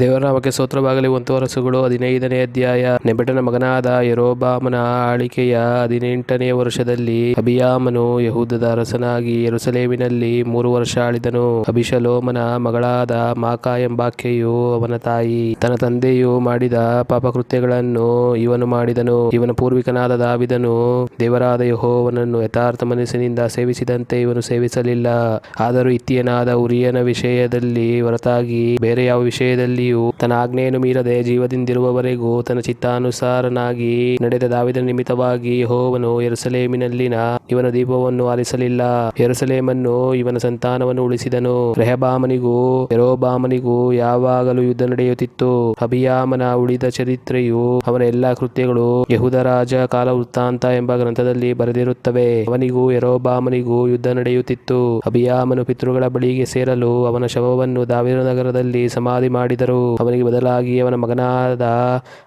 ದೇವರ ನಾಮಕ್ಕೆ ಸ್ತೋತ್ರವಾಗಲಿ ಒಂದು ವರಸುಗಳು ಹದಿನೈದನೇ ಅಧ್ಯಾಯ. ನೆಬಟನ ಮಗನಾದ ಯರೋಬಾಮನ ಆಳಿಕೆಯ ಹದಿನೆಂಟನೇ ವರ್ಷದಲ್ಲಿ ಅಭಿಯಾಮನು ಯಹೂದದ ಅರಸನಾಗಿ ಯೆರೂಸಲೇಮಿನಲ್ಲಿ ಮೂರು ವರ್ಷ ಆಳಿದನು. ಅಭಿಷಲೋಮನ ಮಗಳಾದ ಮಾಕಾ ಎಂಬಾಕೆಯು ಅವನ ತಾಯಿ. ತನ್ನ ತಂದೆಯು ಮಾಡಿದ ಪಾಪಕೃತ್ಯಗಳನ್ನು ಇವನು ಮಾಡಿದನು. ಇವನ ಪೂರ್ವಿಕನಾದ ದಾವಿದನು ದೇವರಾದ ಯಹೋವನನ್ನು ಯಥಾರ್ಥ ಮನಸ್ಸಿನಿಂದ ಸೇವಿಸಿದಂತೆ ಇವನು ಸೇವಿಸಲಿಲ್ಲ. ಆದರೂ ಇತ್ತಿಯನಾದ ಉರಿಯನ ವಿಷಯದಲ್ಲಿ ಹೊರತಾಗಿ ಬೇರೆ ಯಾವ ವಿಷಯದಲ್ಲಿಯೂ ತನ್ನ ಆಜ್ಞೆಯನ್ನು ಮೀರದೆ ಜೀವದಿಂದಿರುವವರೆಗೂ ತನ್ನ ಚಿತ್ತಾನುಸಾರನಾಗಿ ನಡೆದ ದಾವಿದ ನಿಮಿತ್ತವಾಗಿ ಹೋವನು ಎರಸಲೇಮಿನಲ್ಲಿನ ಇವನ ದೀಪವನ್ನು ಆಲಿಸಲಿಲ್ಲ ಎರಸಲೇಮನ್ನು ಇವನ ಸಂತಾನವನ್ನು ಉಳಿಸಿದನು. ರೆಹಬಾಮನಿಗೂ ಯೆರೋಬಾಮನಿಗೂ ಯಾವಾಗಲೂ ಯುದ್ಧ ನಡೆಯುತ್ತಿತ್ತು. ಅಭಿಯಾಮನ ಉಳಿದ ಚರಿತ್ರೆಯು ಅವನ ಎಲ್ಲಾ ಕೃತ್ಯಗಳು ಯಹುದ ರಾಜ ಕಾಲ ವೃತ್ತಾಂತ ಎಂಬ ಗ್ರಂಥದಲ್ಲಿ ಬರೆದಿರುತ್ತವೆ. ಅವನಿಗೂ ಯರೋಬಾಮನಿಗೂ ಯುದ್ಧ ನಡೆಯುತ್ತಿತ್ತು. ಅಭಿಯಾಮನು ಪಿತೃಗಳ ಬಳಿಗೆ ಸೇರಲು ಅವನ ಶವವನ್ನು ದಾವಿದ ನಗರದಲ್ಲಿ ಸಮಾಧಿ ಮಾಡಿದರು. ಅವನಿಗೆ ಬದಲಾಗಿ ಅವನ ಮಗನಾದ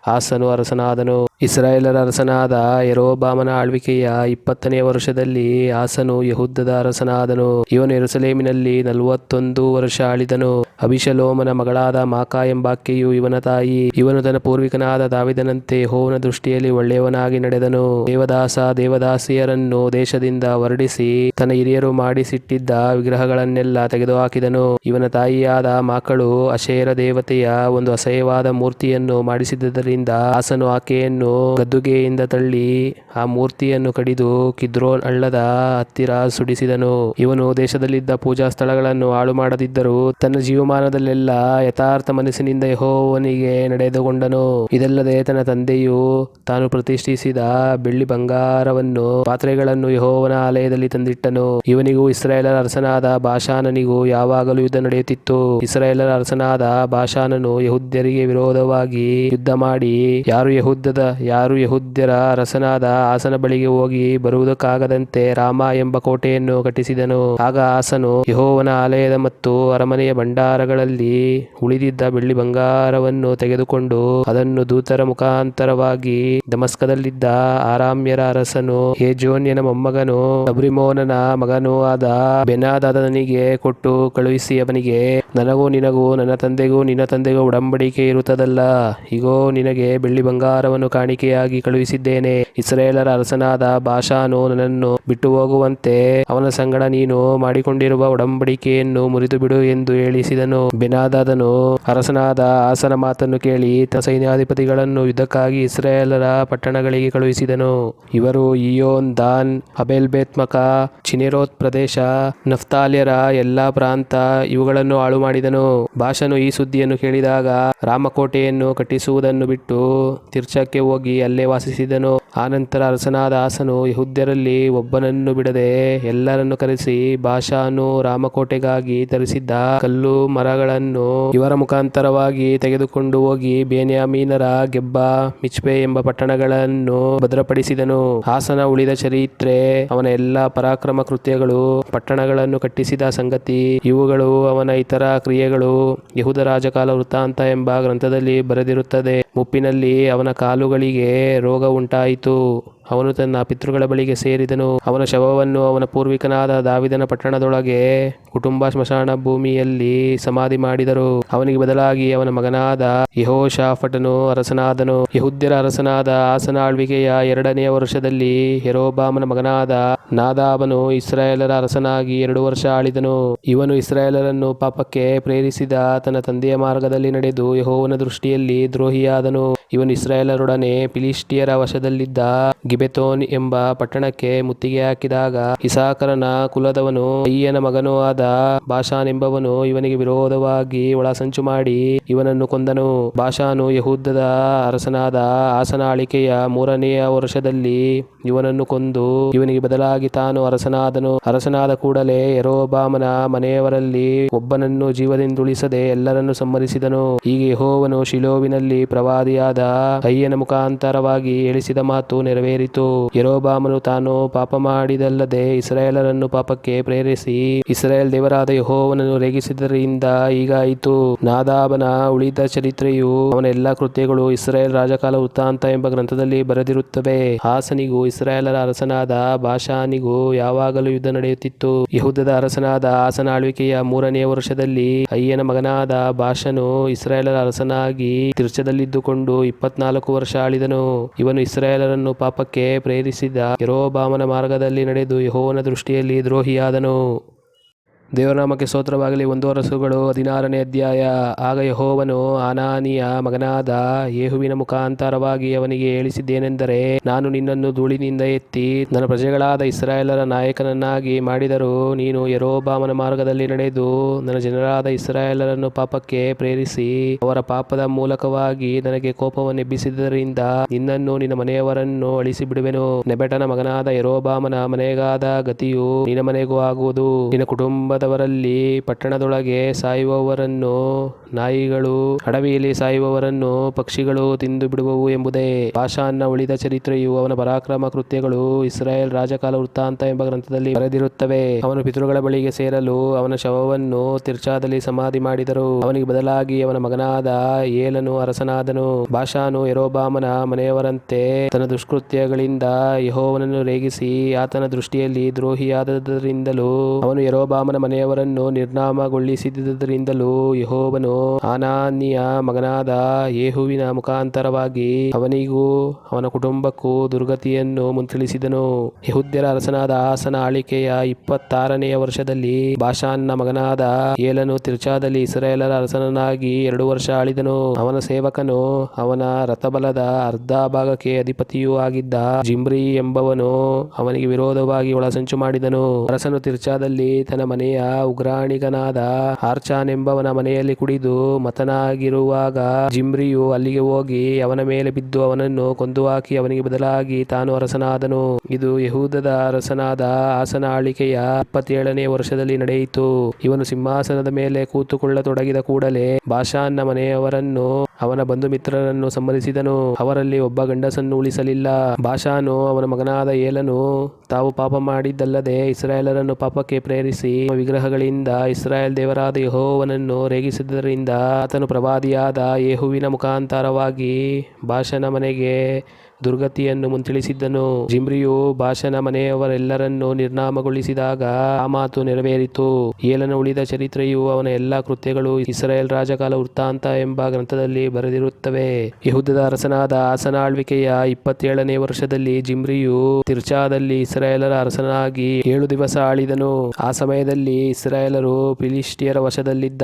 ಆಸನು ಅರಸನಾದನು. ಇಸ್ರಾಯೇಲರ ಅರಸನಾದ ಯರೋಬಾಮನ ಆಳ್ವಿಕೆಯ ಇಪ್ಪತ್ತನೆಯ ವರ್ಷದಲ್ಲಿ ಆಸನು ಯಹುದ್ದದ ಅರಸನಾದನು. ಇವನು ಎರುಸಲೇಮಿನಲ್ಲಿ ನಲವತ್ತೊಂದು ವರ್ಷ ಆಳಿದನು. ಅಭಿಷಲೋಮನ ಮಗಳಾದ ಮಾಕಾ ಎಂಬಾಕೆಯು ಇವನ ತಾಯಿ. ಇವನು ತನ್ನ ಪೂರ್ವಿಕನಾದ ದಾವಿದನಂತೆ ಹೋವನ ದೃಷ್ಟಿಯಲ್ಲಿ ಒಳ್ಳೆಯವನಾಗಿ ನಡೆದನು. ದೇವದಾಸ ದೇವದಾಸಿಯರನ್ನು ದೇಶದಿಂದ ಹೊರಡಿಸಿ ತನ್ನ ಹಿರಿಯರು ಮಾಡಿಸಿಟ್ಟಿದ್ದ ವಿಗ್ರಹಗಳನ್ನೆಲ್ಲ ತೆಗೆದುಹಾಕಿದನು. ಇವನ ತಾಯಿಯಾದ ಮಕ್ಕಳು ಅಶೇರ ದೇವತೆಯ ಒಂದು ಅಸಹ್ಯವಾದ ಮೂರ್ತಿಯನ್ನು ಮಾಡಿಸಿದ್ದರಿಂದ ಆಸನು ಆಕೆಯನ್ನು ಗದ್ದುಗೆಯಿಂದ ತಳ್ಳಿ ಆ ಮೂರ್ತಿಯನ್ನು ಕಡಿದು ಕಿದ್ರೋನ್ ಹಳ್ಳದ ಹತ್ತಿರ ಸುಡಿಸಿದನು. ಇವನು ದೇಶದಲ್ಲಿದ್ದ ಪೂಜಾ ಸ್ಥಳಗಳನ್ನು ಹಾಳು ಮಾಡದಿದ್ದರೂ ತನ್ನ ಜೀವಮಾನದಲ್ಲೆಲ್ಲ ಯಥಾರ್ಥ ಮನಸ್ಸಿನಿಂದ ಯಹೋವನಿಗೆ ನಡೆದುಕೊಂಡನು. ಇದಲ್ಲದೆ ತನ್ನ ತಂದೆಯು ತಾನು ಪ್ರತಿಷ್ಠಿಸಿದ ಬೆಳ್ಳಿ ಬಂಗಾರವನ್ನು, ಪಾತ್ರೆಗಳನ್ನು ಯಹೋವನ ಆಲಯದಲ್ಲಿ ತಂದಿಟ್ಟನು. ಇವನಿಗೂ ಇಸ್ರಾಯೇಲರ ಅರಸನಾದ ಭಾಷಾನನಿಗೂ ಯಾವಾಗಲೂ ಯುದ್ಧ ನಡೆಯುತ್ತಿತ್ತು. ಇಸ್ರಾಯೇಲರ ಅರಸನಾದ ಭಾಷಾನನು ಯಹುದ್ಯರಿಗೆ ವಿರೋಧವಾಗಿ ಯುದ್ಧ ಮಾಡಿ, ಯಾರು ಯಹುದ್ದದ ಯಾರು ಯಹುದ್ಯರ ಅರಸನಾದ ಆಸನ ಬಳಿಗೆ ಹೋಗಿ ಬರುವುದಕ್ಕಾಗದಂತೆ ರಾಮ ಎಂಬ ಕೋಟೆಯನ್ನು ಕಟ್ಟಿಸಿದನು. ಆಗ ಆಸನು ಯಹೋವನ ಆಲಯದ ಮತ್ತು ಅರಮನೆಯ ಭಂಡಾರಗಳಲ್ಲಿ ಉಳಿದಿದ್ದ ಬೆಳ್ಳಿ ಬಂಗಾರವನ್ನು ತೆಗೆದುಕೊಂಡು ಅದನ್ನು ದೂತರ ಮುಖಾಂತರವಾಗಿ ದಮಸ್ಕದಲ್ಲಿದ್ದ ಆರಾಮ್ಯರ ಅರಸನು ಹೇಜೋನ್ಯನ ಮೊಮ್ಮಗನು ಅಬ್ರಿಮೋನನ ಮಗನೂ ಆದ ಬೆನಾದಾದನಿಗೆ ಕೊಟ್ಟು ಕಳುಹಿಸಿ ಅವನಿಗೆ ನನಗೂ ನಿನಗೂ, ನನ್ನ ತಂದೆಗೂ, ನಿನ್ನ ತಂದೆಗೂ ಉಡಂಬಡಿಕೆ ಇರುತ್ತದಲ್ಲ. ಇಗೋ, ನಿನಗೆ ಬೆಳ್ಳಿ ಬಂಗಾರವನ್ನು ಕಾಣಿಕೆಯಾಗಿ ಕಳುಹಿಸಿದ್ದೇನೆ. ಇಸ್ರೇಲರ ಅರಸನಾದ ಭಾಷಾನು ನನ್ನನ್ನು ಬಿಟ್ಟು ಹೋಗುವಂತೆ ಅವನ ಸಂಗಡ ನೀನು ಮಾಡಿಕೊಂಡಿರುವ ಉಡಂಬಡಿಕೆಯನ್ನು ಮುರಿದು ಬಿಡು ಎಂದು ಹೇಳಿಸಿದನು. ಬೆನಾದಾದನು. ಅರಸನಾದ ಆಸನ ಮಾತನ್ನು ಕೇಳಿ ತನ್ನ ಸೈನ್ಯಾಧಿಪತಿಗಳನ್ನು ಯುದ್ಧಕ್ಕಾಗಿ ಇಸ್ರೇಲರ ಪಟ್ಟಣಗಳಿಗೆ ಕಳುಹಿಸಿದನು. ಇವರು ಇಯೋನ್ ದಾನ್ ಅಬೆಲ್ಬೇತ್ಮಕ ಚಿನೆರೋತ್ ಪ್ರದೇಶ, ನಫ್ತಾಲ್ಯರ ಎಲ್ಲಾ ಪ್ರಾಂತ ಇವುಗಳನ್ನು ಹಾಳು ಮಾಡಿದನು ಭಾಷನು ಈ ಸುದ್ದಿಯನ್ನು ಕೇಳಿದಾಗ ರಾಮಕೋಟೆಯನ್ನು ಕಟ್ಟಿಸುವುದನ್ನು ಬಿಟ್ಟು ತಿರ್ಚಕ್ಕೆ ಹೋಗಿ ಅಲ್ಲೇ ವಾಸಿಸಿದನು. ಆನಂತರ ಅರಸನಾದ ಆಸನು ಯಹುದ್ಯರಲ್ಲಿ ಒಬ್ಬನನ್ನು ಬಿಡದೆ ಎಲ್ಲರನ್ನು ಕರೆಸಿ ಭಾಷಾನು ರಾಮಕೋಟೆಗಾಗಿ ತರಿಸಿದ್ದ ಕಲ್ಲು ಮರಗಳನ್ನು ಇವರ ಮುಖಾಂತರವಾಗಿ ತೆಗೆದುಕೊಂಡು ಹೋಗಿ ಬೇನ್ಯಾಮೀನರ ಗೆಬ್ಬ ಮಿಚ್ಪೆ ಎಂಬ ಪಟ್ಟಣಗಳನ್ನು ಭದ್ರಪಡಿಸಿದನು. ಆಸನ ಉಳಿದ ಚರಿತ್ರೆ, ಅವನ ಎಲ್ಲಾ ಪರಾಕ್ರಮ ಕೃತ್ಯಗಳು, ಪಟ್ಟಣಗಳನ್ನು ಕಟ್ಟಿಸಿದ ಸಂಗತಿ, ಇವುಗಳು ಅವನ ಇತರ ಕ್ರಿಯೆಗಳು. ಯಹುದ ರಾಜಕಾಲ ವೃತ್ತಾಂತ ಎಂಬ ಗ್ರಂಥದಲ್ಲಿ ಬರೆದಿರುತ್ತದೆ, ಮುಪ್ಪಿನಲ್ಲಿ ಅವನ ಕಾಲುಗಳಿಗೆ ರೋಗ ಉಂಟಾಯಿತು. itu ಅವನು ತನ್ನ ಪಿತೃಗಳ ಬಳಿಗೆ ಸೇರಿದನು. ಅವನ ಶವವನ್ನು ಅವನ ಪೂರ್ವಿಕನಾದ ದಾವಿದನ ಪಟ್ಟಣದೊಳಗೆ ಕುಟುಂಬ ಸ್ಮಶಾನ ಭೂಮಿಯಲ್ಲಿ ಸಮಾಧಿ ಮಾಡಿದರು. ಅವನಿಗೆ ಬದಲಾಗಿ ಅವನ ಮಗನಾದ ಯಹೋಶಾಫಟನು ಅರಸನಾದನು. ಯಹುದ್ಯರ ಅರಸನಾದ ಆಸನ ಆಳ್ವಿಕೆಯ ಎರಡನೆಯ ವರ್ಷದಲ್ಲಿ ಹೆರೋಬಾಮನ ಮಗನಾದ ನಾದಾಬನು ಇಸ್ರಾಯೇಲರ ಅರಸನಾಗಿ ಎರಡು ವರ್ಷ ಆಳಿದನು. ಇವನು ಇಸ್ರಾಯೇಲರನ್ನು ಪಾಪಕ್ಕೆ ಪ್ರೇರಿಸಿದ ತನ್ನ ತಂದೆಯ ಮಾರ್ಗದಲ್ಲಿ ನಡೆದು ಯಹೋವನ ದೃಷ್ಟಿಯಲ್ಲಿ ದ್ರೋಹಿಯಾದನು. ಇವನು ಇಸ್ರಾಯೇಲರೊಡನೆ ಫಿಲಿಸ್ಟಿಯರ ವಶದಲ್ಲಿದ್ದ ಗಿಬೆತೋನ್ ಎಂಬ ಪಟ್ಟಣಕ್ಕೆ ಮುತ್ತಿಗೆ ಹಾಕಿದಾಗ ಇಸಾಕರನ ಕುಲದವನು ಅಯ್ಯನ ಮಗನೂ ಆದ ಬಾಷಾನ್ ಎಂಬವನು ಇವನಿಗೆ ವಿರೋಧವಾಗಿ ಒಳಸಂಚು ಮಾಡಿ ಇವನನ್ನು ಕೊಂದನು. ಬಾಷಾನು ಯಹೂದದ ಅರಸನಾದ ಆಸನ ಆಳಿಕೆಯ ಮೂರನೆಯ ವರ್ಷದಲ್ಲಿ ಇವನನ್ನು ಕೊಂದು ಇವನಿಗೆ ಬದಲಾಗಿ ತಾನು ಅರಸನಾದನು. ಅರಸನಾದ ಕೂಡಲೇ ಯರೋಬಾಮನ ಮನೆಯವರಲ್ಲಿ ಒಬ್ಬನನ್ನು ಜೀವದಿಂದುಳಿಸದೆ ಎಲ್ಲರನ್ನು ಸಮ್ಮರಿಸಿದನು ಹೀಗೆ ಯಹೋವನು ಶಿಲೋವಿನಲ್ಲಿ ಪ್ರವಾದಿಯಾದ ಅಯ್ಯನ ಮುಖಾಂತರವಾಗಿ ಹೇಳಿಸಿದ ಮಾತು ನೆರವೇರಿತು. ನೆರವೇರಿತು ಯರೋಬಾಮನು ತಾನು ಪಾಪ ಮಾಡಿದಲ್ಲದೆ ಇಸ್ರಾಯೇಲರನ್ನು ಪಾಪಕ್ಕೆ ಪ್ರೇರಿಸಿ ಇಸ್ರಾಯೇಲ್ ದೇವರಾದ ಯಹೋವನನ್ನು ರೇಗಿಸಿದ್ದರಿಂದ ಈಗಾಯಿತು ನಾದಾಬನ ಉಳಿದ ಚರಿತ್ರೆಯು ಅವನ ಎಲ್ಲಾ ಕೃತ್ಯಗಳು ಇಸ್ರಾಯೇಲ್ ರಾಜಕಾಲ ವೃತ್ತಾಂತ ಎಂಬ ಗ್ರಂಥದಲ್ಲಿ ಬರೆದಿರುತ್ತವೆ. ಹಾಸನಿಗೂ ಇಸ್ರಾಯೇಲರ ಅರಸನಾದ ಭಾಷಾನಿಗೂ ಯಾವಾಗಲೂ ಯುದ್ಧ ನಡೆಯುತ್ತಿತ್ತು. ಯಹೂದದ ಅರಸನಾದ ಹಾಸನ ಆಳ್ವಿಕೆಯ ಮೂರನೆಯ ವರ್ಷದಲ್ಲಿ ಅಯ್ಯನ ಮಗನಾದ ಭಾಷನು ಇಸ್ರಾಯೇಲರ ಅರಸನಾಗಿ ತಿರ್ಚದಲ್ಲಿದ್ದುಕೊಂಡು ಇಪ್ಪತ್ನಾಲ್ಕು ವರ್ಷ ಆಳಿದನು. ಇವನು ಇಸ್ರಾಯೇಲರನ್ನು ಪಾಪಕ್ಕೆ ಪ್ರೇರಿಸಿದ ಯರೋಬಾಮನ ಮಾರ್ಗದಲ್ಲಿ ನಡೆದು ಯಹೋವನ ದೃಷ್ಟಿಯಲ್ಲಿ ದ್ರೋಹಿಯಾದನು. ದೇವರನಾಮಕ್ಕೆ ಸ್ತೋತ್ರವಾಗಲಿ. ಒಂದು ವರಸುಗಳು ಹದಿನಾರನೇ ಅಧ್ಯಾಯ. ಆಗ ಯಹೋವನು ಅನಾನಿಯ ಮಗನಾದ ಯೇಹುವಿನ ಮುಖಾಂತರವಾಗಿ ಅವನಿಗೆ ಹೇಳಿಸಿದ್ದೇನೆಂದರೆ, ನಾನು ನಿನ್ನನ್ನು ಧೂಳಿನಿಂದ ಎತ್ತಿ ನನ್ನ ಪ್ರಜೆಗಳಾದ ಇಸ್ರಾಯೇಲರ ನಾಯಕನನ್ನಾಗಿ ಮಾಡಿದರು, ನೀನು ಯರೋಬಾಮನ ಮಾರ್ಗದಲ್ಲಿ ನಡೆದು ನನ್ನ ಜನರಾದ ಇಸ್ರಾಯೇಲರನ್ನು ಪಾಪಕ್ಕೆ ಪ್ರೇರಿಸಿ ಅವರ ಪಾಪದ ಮೂಲಕವಾಗಿ ನನಗೆ ಕೋಪವನ್ನು ಎಬ್ಬಿಸಿದ್ದರಿಂದ ನಿನ್ನನ್ನು ನಿನ್ನ ಮನೆಯವರನ್ನು ಅಳಿಸಿ ಬಿಡುವೆನು ನೆಬೆಟನ ಮಗನಾದ ಯರೋಬಾಮನ ಮನೆಗಾದ ಗತಿಯು ನಿನ್ನ ಮನೆಗೂ ಆಗುವುದು. ನಿನ್ನ ಕುಟುಂಬದವರಲ್ಲಿ ಪಟ್ಟಣದೊಳಗೆ ಸಾಯುವವರನ್ನು ನಾಯಿಗಳು, ಅಡವಿಯಲ್ಲಿ ಸಾಯುವವರನ್ನು ಪಕ್ಷಿಗಳು ತಿಂದು ಬಿಡುವವು ಎಂಬುದೇ. ಭಾಷಾನ್ನ ಉಳಿದ ಚರಿತ್ರೆಯು ಅವನ ಪರಾಕ್ರಮ ಕೃತ್ಯಗಳು ಇಸ್ರಾಯೇಲ್ ರಾಜಕಾಲ ವೃತ್ತಾಂತ ಎಂಬ ಗ್ರಂಥದಲ್ಲಿ ಬರೆದಿರುತ್ತವೆ. ಅವನು ಪಿತೃಗಳ ಬಳಿಗೆ ಸೇರಲು ಅವನ ಶವವನ್ನು ತಿರ್ಚಾದಲ್ಲಿ ಸಮಾಧಿ ಮಾಡಿದರು. ಅವನಿಗೆ ಬದಲಾಗಿ ಅವನ ಮಗನಾದ ಏಲನು ಅರಸನಾದನು. ಭಾಷಾನು ಯರೋಬಾಮನ ಮನೆಯವರಂತೆ ತನ್ನ ದುಷ್ಕೃತ್ಯಗಳಿಂದ ಯಹೋವನನ್ನು ರೇಗಿಸಿ ಆತನ ದೃಷ್ಟಿಯಲ್ಲಿ ದ್ರೋಹಿಯಾದದರಿಂದಲೂ ಅವನು ಯರೋಬಾಮನ ಮನೆಯವರನ್ನು ನಿರ್ನಾಮಗೊಳಿಸಿದ್ದರಿಂದಲೂ ಯಹೋವನು ಆನಾನಿಯ ಮಗನಾದ ಯೇಹುವಿನ ಮುಖಾಂತರವಾಗಿ ಅವನಿಗೂ ಅವನ ಕುಟುಂಬಕ್ಕೂ ದುರ್ಗತಿಯನ್ನು ಮುಂತಿಳಿಸಿದನು. ಯಹುದ್ಯರ ಅರಸನಾದ ಆಸನ ಆಳಿಕೆಯ ಇಪ್ಪತ್ತಾರನೆಯ ವರ್ಷದಲ್ಲಿ ಭಾಷಾನ್ನ ಮಗನಾದ ಏಲನು ತಿರ್ಚಾದಲ್ಲಿ ಇಸ್ರೇಲರ ಅರಸನಾಗಿ ಎರಡು ವರ್ಷ ಆಳಿದನು. ಅವನ ಸೇವಕನು ಅವನ ರಥಬಲದ ಅರ್ಧ ಭಾಗಕ್ಕೆ ಅಧಿಪತಿಯೂ ಆಗಿದ್ದ ಜಿಮ್ರಿ ಎಂಬವನು ಅವನಿಗೆ ವಿರೋಧವಾಗಿ ಒಳಸಂಚು ಮಾಡಿದನು. ಅರಸನು ತಿರ್ಚಾದಲ್ಲಿ ತನ್ನ ಮನೆಯ ಉಗ್ರಾಣಿಗನಾದ ಆರ್ಚಾನ್ ಎಂಬವನ ಮನೆಯಲ್ಲಿ ಕುಡಿದು ಮತನಾಗಿರುವಾಗ ಜಿಮ್ರಿಯು ಅಲ್ಲಿಗೆ ಹೋಗಿ ಅವನ ಮೇಲೆ ಬಿದ್ದು ಅವನನ್ನು ಕೊಂದು ಹಾಕಿ ಅವನಿಗೆ ಬದಲಾಗಿ ತಾನು ಅರಸನಾದನು. ಇದು ಯಹೂದದ ಅರಸನಾದ ಆಸನ ಆಳಿಕೆಯ ಇಪ್ಪತ್ತೇಳನೇ ವರ್ಷದಲ್ಲಿ ನಡೆಯಿತು. ಇವನು ಸಿಂಹಾಸನದ ಮೇಲೆ ಕೂತುಕೊಳ್ಳತೊಡಗಿದ ಕೂಡಲೇ ಭಾಷಾನ್ನ ಮನೆಯವರನ್ನು ಅವನ ಬಂಧು ಮಿತ್ರರನ್ನು ಸಮ್ಮತಿಸಿದನು ಅವರಲ್ಲಿ ಒಬ್ಬ ಗಂಡಸನ್ನು ಉಳಿಸಲಿಲ್ಲ. ಭಾಷಾನು ಅವನ ಮಗನಾದ ಏಲನು ತಾವು ಪಾಪ ಮಾಡಿದ್ದಲ್ಲದೆ ಇಸ್ರಾಯೇಲರನ್ನು ಪಾಪಕ್ಕೆ ಪ್ರೇರಿಸಿ ವಿಗ್ರಹಗಳಿಂದ ಇಸ್ರಾಯೇಲ್ ದೇವರಾದ ಯಹೋವನನ್ನು ರೇಗಿಸಿದ್ದರಿಂದ ಆತನು ಪ್ರವಾದಿಯಾದ ಯೇಹುವಿನ ಮುಖಾಂತರವಾಗಿ ಭಾಷಣ ಮನೆಗೆ ದುರ್ಗತಿಯನ್ನು ಮುಂತಿಳಿಸಿದ್ದನು. ಜಿಮ್ರಿಯು ಭಾಷನ ಮನೆಯವರೆಲ್ಲರನ್ನು ನಿರ್ನಾಮಗೊಳಿಸಿದಾಗ ಆ ಮಾತು ನೆರವೇರಿತು. ಏಲನ ಉಳಿದ ಚರಿತ್ರೆಯು ಅವನ ಎಲ್ಲಾ ಕೃತ್ಯಗಳು ಇಸ್ರಾಯೇಲ್ ರಾಜಕಾಲ ವೃತ್ತಾಂತ ಎಂಬ ಗ್ರಂಥದಲ್ಲಿ ಬರೆದಿರುತ್ತವೆ. ಯಹುದದ ಅರಸನಾದ ಆಸನ ಆಳ್ವಿಕೆಯ ಇಪ್ಪತ್ತೇಳನೇ ವರ್ಷದಲ್ಲಿ ಜಿಮ್ರಿಯು ತಿರ್ಚಾದಲ್ಲಿ ಇಸ್ರಾಯೇಲರ ಅರಸನಾಗಿ ಏಳು ದಿವಸ ಆಳಿದನು. ಆ ಸಮಯದಲ್ಲಿ ಇಸ್ರಾಯೇಲರು ಫಿಲಿಸ್ಟಿಯರ ವಶದಲ್ಲಿದ್ದ